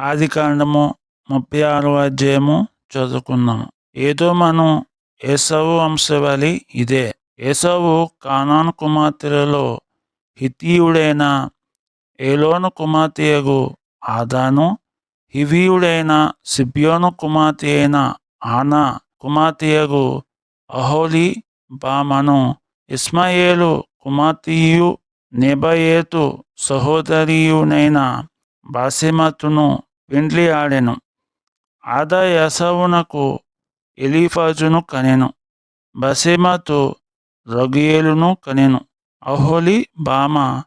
ఆది కాండము ముప్పై ఆరో అధ్యాయము చదువుకున్నాము ఏదో మనం ఏసవు వంశవలి ఇదే. ఏసవు కానాను కుమార్తెలలో హితీయుడైన ఏలోను కుమార్తెయగు ఆదాను హివీయుడైన సిబ్యోను కుమార్తె అయిన ఆనా కుమార్తెయగు అహోలి బామను ఇస్మాయేలు కుమార్తెయు నెబయేతు సహోదరియునైన బాసిమతును పెండ్లి ఆడెను. ఆదా యసవునకు ఎలీఫాజును కనెను. బసేమాతో రగుయేలును కనెను. అహోలి బామ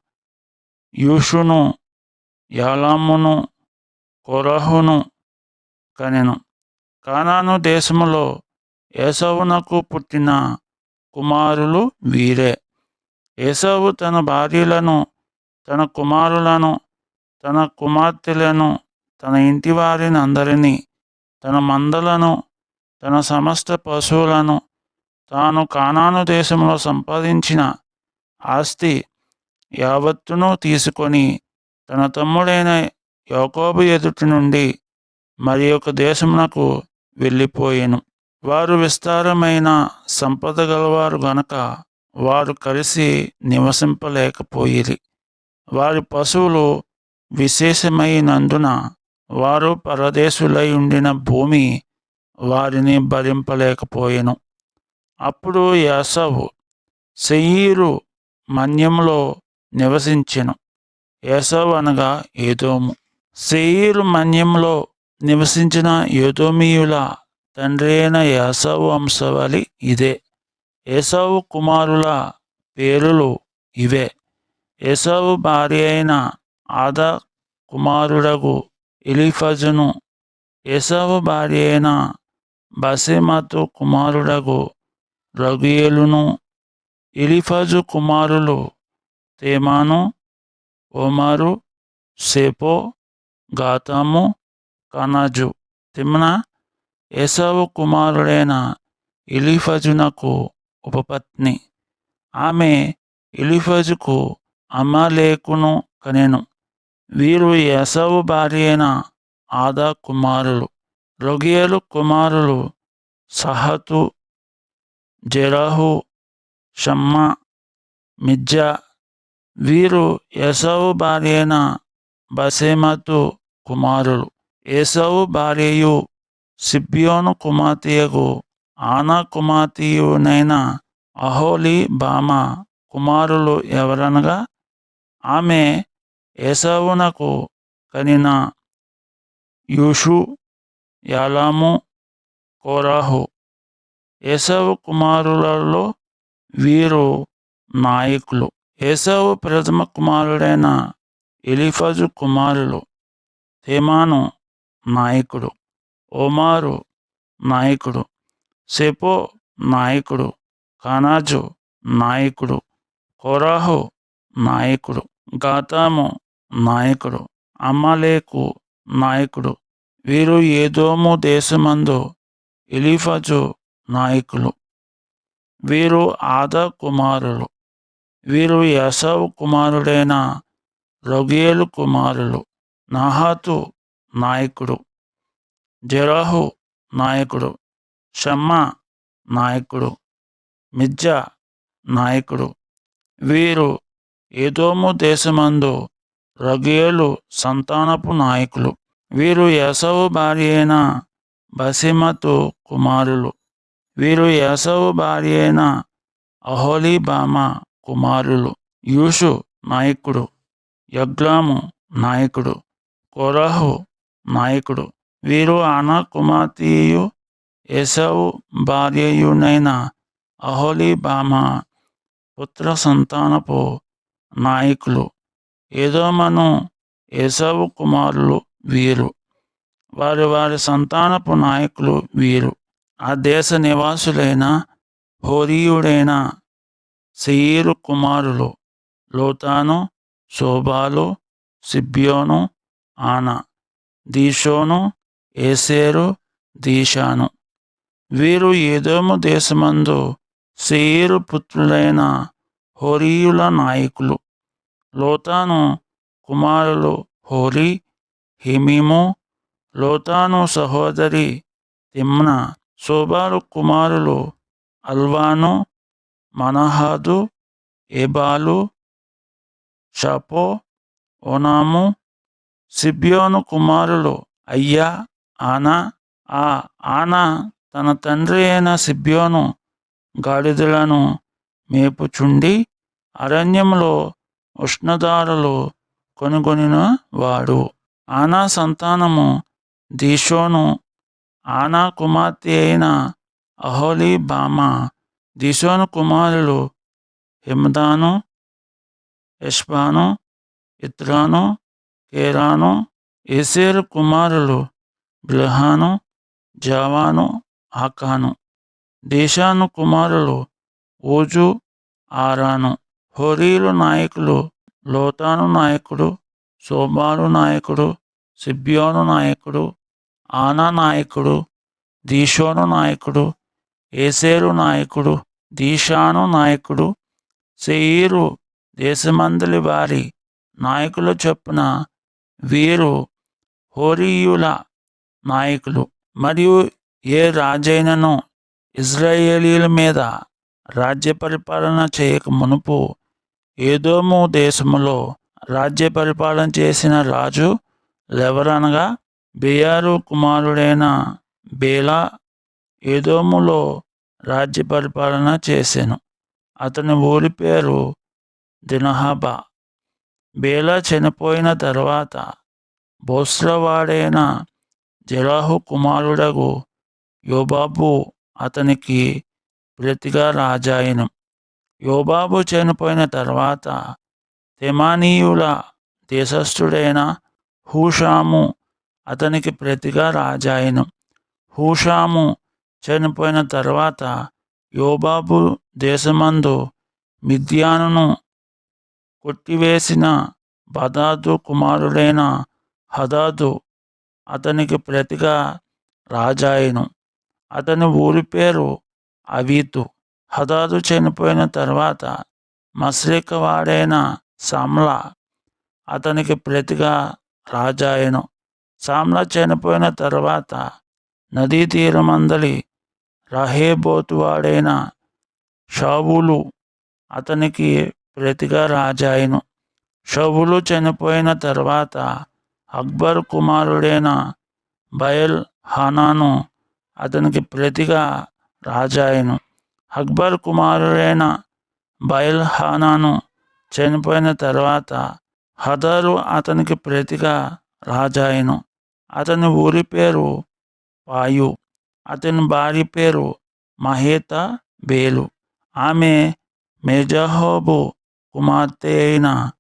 యూషును యాలామును కొరహును కనెను. కానాను దేశములో ఏసవునకు పుట్టిన కుమారులు వీరే. ఏసవు తన భార్యలను తన కుమారులను తన కుమార్తెలను తన ఇంటి వారిని అందరినీ తన మందలను తన సమస్త పశువులను తాను కానాను దేశంలో సంపాదించిన ఆస్తి యావత్తును తీసుకొని తన తమ్ముడైన యాకోబు ఎదుటి నుండి మరి ఒక దేశమునకు వెళ్ళిపోయాను. వారు విస్తారమైన సంపద గలవారు గనక వారు కలిసి నివసింపలేకపోయిరి. వారి పశువులు విశేషమైనందున వారు పరదేశులై ఉండిన భూమి వారిని భరింపలేకపోయెను. అప్పుడు యేసవు సెయీరు మన్యంలో నివసించెను. ఏసవ్ అనగా ఏదోము. సెయీరు మన్యంలో నివసించిన ఏదోమీయుల తండ్రి అయిన యాసవు వంశవలి ఇదే. యేసవు కుమారుల పేరులు ఇవే. యేసవు భార్య అయిన ఆదా కుమారుడగు ఎలిఫజును ఏసావు భార్య అయిన బసెమతు కుమారుడగు రఘుయేలును ఎలిఫజు కుమారులు తేమాను ఓమారు సేపో గాతాము కనజు. తిమ్న యశవు కుమారుడైన ఇలిఫజునకు ఉపపత్ని. ఆమె ఇలిఫజుకు అమలేకును కనెను. వీరు ఏసవు భార్య అయిన ఆదా కుమారులు రొగియలు కుమారులు సహతు జరాహు షమ్మ మిజ్జా. వీరు ఏసవు భార్య అయిన బసేమతు కుమారులు. ఏసవు భార్యయు సిబ్బియోను కుమార్తెయకు ఆనా కుమార్తెయునైన అహోలి బామ కుమారులు ఎవరనగా ఆమె ఏసవునకు కనిన యూషు యాలాము కోరాహు. ఏసవు కుమారులలో వీరు నాయకులు. ఏసవు ప్రథమ కుమారుడైన ఎలిఫజు కుమారులు తేమాను నాయకుడు ఓమారు నాయకుడు సెపో నాయకుడు కానాజు నాయకుడు కోరాహు నాయకుడు గాతాము నాయకుడు అమలేకు నాయకుడు వీరు ఏదోము దేశమందు ఎలిఫజు నాయకులు. వీరు ఆదా కుమారులు. వీరు యశవ్ కుమారుడైన రొగేలు కుమారులు. నహాతు నాయకుడు. జరాహు నాయకుడు. షమ్మ నాయకుడు. మిజ్జా నాయకుడు. వీరు ఏదోము దేశమందు రగేలు సంతానపు నాయకులు. వీరు ఏసవు భార్య అయిన బసిమతు కుమారులు. వీరు ఏసవు భార్య అయిన అహోలీబామ కుమారులు. యూషు నాయకుడు. యగ్లాము నాయకుడు. కొరహు నాయకుడు. వీరు ఆనా కుమార్తెయు ఏసవు భార్యయునైన అహోలీబామ పుత్ర సంతానపు నాయకులు. ఏదోమను ఏసవు కుమారులు వీరు. వారి వారి సంతానపు నాయకులు వీరు. ఆ దేశ నివాసులైన హోరీయుడైన సెయీరు కుమారులు లోతాను శోభాలు సిబ్యోను ఆనా దీషోను ఏసేరు దీశాను వీరు ఏదోము దేశమందు సెయిరు పుత్రులైన హోరీయుల నాయకులు. లోతాను కుమారులు హోలీ హిమీము లోతాను సహోదరి తిమ్న శోబాలు కుమారులు అల్వాను మనహాదు ఏబాలు షపో ఓనాము సిబ్యోను కుమారులు అయ్యా ఆనా ఆ ఆనా తన తండ్రి అయిన సిబ్యోను గాడిదలను మేపుచుండి అరణ్యంలో ఉష్ణదారులు కొనుగొనిన వాడు. ఆనా సంతానము దీశోను. ఆనా కుమార్తె అయిన అహోలి బామ దిశోను కుమారులు హిమదాను యష్బాను ఇత్రాను కేరాను ఏసేరు కుమారులు బిల్హాను జావాను ఆకాను దేశాను కుమారులు ఓజు ఆరాను. హోరీలు నాయకులు లోతాను నాయకుడు సోబాలు నాయకుడు సిబ్యోను నాయకుడు ఆనా నాయకుడు దీషోను నాయకుడు ఏసేరు నాయకుడు దీషాను నాయకుడు సెయిరు దేశమందలి వారి నాయకులు చొప్పున వీరు హోరీయుల నాయకులు. మరియు ఏ రాజైనను ఇజ్రాయేలీల మీద రాజ్య పరిపాలన చేయక మునుపు ఏదోము దేశములో రాజ్య పరిపాలన చేసిన రాజు లెవరనగా బేయారు కుమారుడైన బేలా ఏదోములో రాజ్య పరిపాలన చేశాను అతని ఊరి పేరు దినహబా. బేలా చనిపోయిన తర్వాత బోస్రవాడైన జరాహు కుమారుడగు యోబాబు అతనికి ప్రతిగా రాజాయను. యోబాబు చనిపోయిన తర్వాత తెమానీయుల దేశస్థుడైన హూషాము అతనికి ప్రతిగా రాజాయను. హూషాము చనిపోయిన తర్వాత యోబాబు దేశమందు మిథ్యాను కొట్టివేసిన బదాదు కుమారుడైన హదాదు అతనికి ప్రతిగా రాజాయను. అతని ఊరి పేరు అవీతు. హదాదు చనిపోయిన తర్వాత మస్రిక వాడైన సామ్ల అతనికి ప్రతిగా రాజాయను సామ్లా చనిపోయిన తర్వాత నదీ తీరమందలి రహేబోతు వాడైన షావులు అతనికి ప్రతిగా రాజాయను షవులు చనిపోయిన తర్వాత అక్బర్ కుమారుడైన బయల్ హానాను అతనికి ప్రతిగా రాజాయను అక్బర్ కుమారుడైన బయల్ హానాను చనిపోయిన తర్వాత హదరు అతనికి ప్రతిగా రాజాయను. అతని ఊరి పేరు పాయు అతని భార్య పేరు మహేత బేలు. ఆమె మెజహోబు కుమార్తె అయిన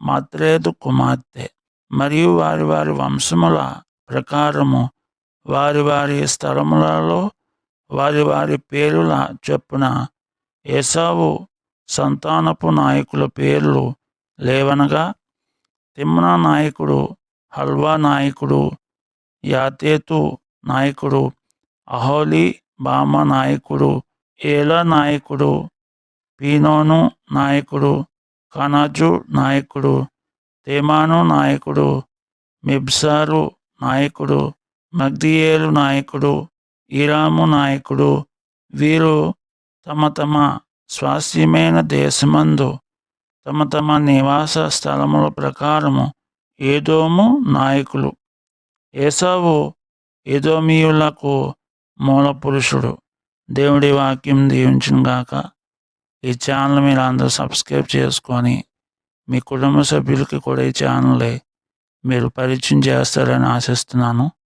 మత్రేదు కుమార్తె. మరియు వారి వారి వంశముల ప్రకారము వారి వారి స్థలములలో వారి వారి పేరుల చొప్పున ఏసావు సంతానపు నాయకుల పేర్లు లేవనగా తిమ్న నాయకుడు హల్వా నాయకుడు యాతేతు నాయకుడు అహోలి బామ నాయకుడు ఏలా నాయకుడు పీనోను నాయకుడు కనజు నాయకుడు తేమాను నాయకుడు మిబ్సారు నాయకుడు మగ్దియేలు నాయకుడు ఈరాము నాయకుడు. వీరు తమ తమ స్వాస్థ్యమైన దేశమందు తమ తమ నివాస స్థలముల ప్రకారము ఏదోము నాయకులు. ఏసావు ఏదోమీయులకు మూల పురుషుడు దేవుడి వాక్యం దీవించిన గాక. ఈ ఛానల్ మీరు అందరూ సబ్స్క్రైబ్ చేసుకొని మీ కుటుంబ సభ్యులకి కూడా ఈ ఛానల్ మీరు పరిచయం చేస్తారని ఆశిస్తున్నాను.